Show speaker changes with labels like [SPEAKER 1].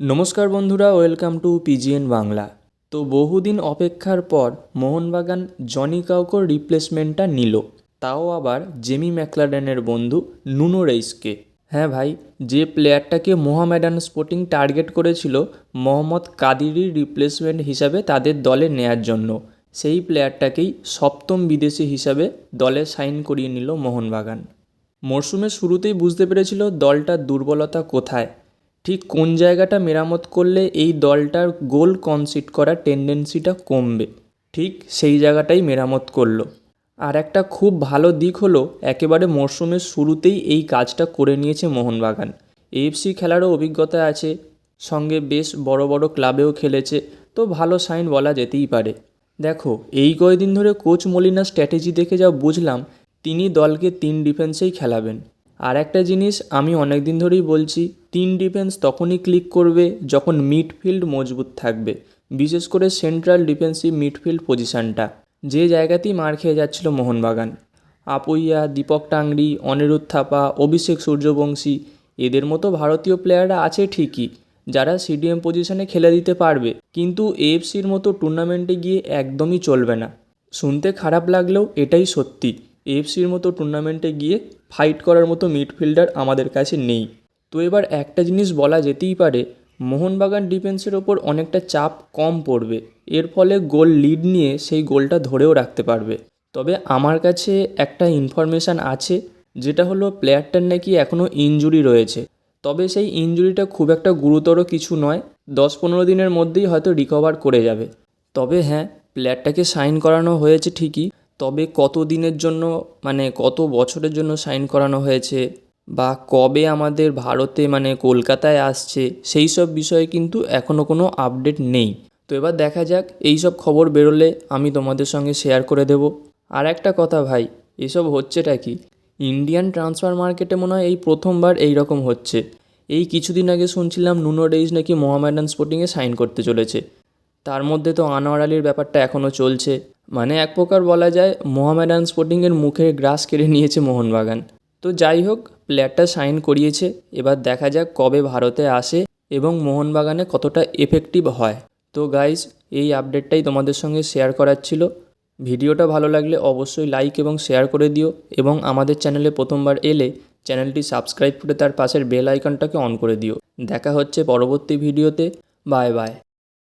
[SPEAKER 1] নমস্কার বন্ধুরা, welcome to পিজিএন Bangla. তো বহুদিন অপেক্ষার পর মোহনবাগান জনি কাউকোর রিপ্লেসমেন্টটা নিল। তাও আবার জেমি ম্যাকলারেনের বন্ধু নুনো রেইসকে। হ্যাঁ ভাই, যে প্লেয়ারটাকে মোহামেডান স্পোর্টিং টার্গেট করেছিল, মোহাম্মদ কাদিরির রিপ্লেসমেন্ট হিসাবে তাদের দলে নেয়ার জন্য। সেই প্লেয়ারটাকেই সপ্তম বিদেশি হিসাবে দলে সাইন করিয়ে নিল মোহনবাগান। মরশুমের শুরুতেই বুঝতে পেরেছিল দলটার দুর্বলতা কোথায়। ঠিক কোন জায়গাটা মেরামত করলে এই দলটার গোল কনসিড করার টেন্ডেন্সিটা কমবে? ঠিক সেই জায়গাটাই মেরামত করল। আর একটা খুব ভালো দিক হলো, একেবারে মরশুমের শুরুতেই এই কাজটা করে নিয়েছে মোহনবাগান। এএফসি খেলারও অভিজ্ঞতা আছে, সঙ্গে বেশ বড় বড় ক্লাবেও খেলেছে, তো ভালো সাইন বলা যেতেই পারে। দেখো, এই কয়দিন ধরে কোচ মলিনার স্ট্র্যাটেজি দেখে যা বুঝলাম, তিনি দলকে তিন ডিফেন্সেই খেলাবেন। আর একটা জিনিস আমি অনেক দিন ধরেই বলছি তিন ডিফেন্স তখনই ক্লিক করবে যখন মিডফিল্ড মজবুত থাকবে। বিশেষ করে সেন্ট্রাল ডিফেন্সিভ মিডফিল্ড পজিশানটা যে জায়গাতেই মার খেয়ে যাচ্ছিল মোহনবাগান। আপুইয়া, দীপক টাংরি, অনিরুদ্ধ থাপা, অভিষেক সূর্যবংশী, এদের মতো ভারতীয় প্লেয়াররা আছে ঠিকই, যারা সিডিএম পজিশনে খেলে দিতে পারবে। কিন্তু এএফসির মতো টুর্নামেন্টে গিয়ে একদমই চলবে না। শুনতে খারাপ লাগলেও এটাই সত্যি। এএফসির মতো টুর্নামেন্টে গিয়ে ফাইট করার মতো মিডফিল্ডার আমাদের কাছে নেই। তো এবার একটা জিনিস বলা যেতেই পারে, মোহনবাগান ডিফেন্সের ওপর অনেকটা চাপ কম পড়বে। এর ফলে গোল লিড নিয়ে সেই গোলটা ধরেও রাখতে পারবে। তবে আমার কাছে একটা ইনফরমেশান আছে, যেটা হলো প্লেয়ারটার নাকি এখনও ইনজুরি রয়েছে। তবে সেই ইনজুরিটা খুব একটা গুরুতর কিছু নয় দশ পনেরো দিনের মধ্যেই হয়তো রিকভার করে যাবে। তবে হ্যাঁ প্লেয়ারটাকে সাইন করানো হয়েছে ঠিকই তবে কত দিনের জন্য মানে কত বছরের জন্য সাইন করানো হয়েছে বা কবে আমাদের ভারতে মানে কলকাতায় আসছে, সেই সব বিষয়ে কিন্তু এখনও কোনো আপডেট নেই। তো এবার দেখা যাক, এই সব খবর বেরোলে আমি তোমাদের সঙ্গে শেয়ার করে দেব। আর একটা কথা ভাই, এসব হচ্ছেটা কি? ইন্ডিয়ান ট্রান্সফার মার্কেটে মনে হয় এই প্রথমবার এই রকম হচ্ছে। এই কিছুদিন আগে শুনছিলাম নুনো ডেইজ নাকি মোহামেডান স্পোর্টিংয়ে সাইন করতে চলেছে। তার মধ্যে তো আনোয়ার আলীর ব্যাপারটা এখনও চলছে। মানে এক প্রকার বলা যায় মোহামেডান স্পোর্টিংয়ের মুখে গ্রাস কেড়ে নিয়েছে মোহনবাগান। তো যাই হোক, প্লেয়ারটা সাইন করিয়েছে। এবার দেখা যাক কবে ভারতে আসে এবং মোহনবাগানে কতটা এফেক্টিভ হয়। তো গাইজ এই আপডেটটাই তোমাদের সঙ্গে শেয়ার করার ছিল। ভিডিওটা ভালো লাগলে অবশ্যই লাইক এবং শেয়ার করে দিও এবং আমাদের চ্যানেলে প্রথমবার এলে চ্যানেলটি সাবস্ক্রাইব করে তার পাশের বেল আইকনটাকে অন করে দিও। দেখা হচ্ছে পরবর্তী ভিডিওতে। Bye bye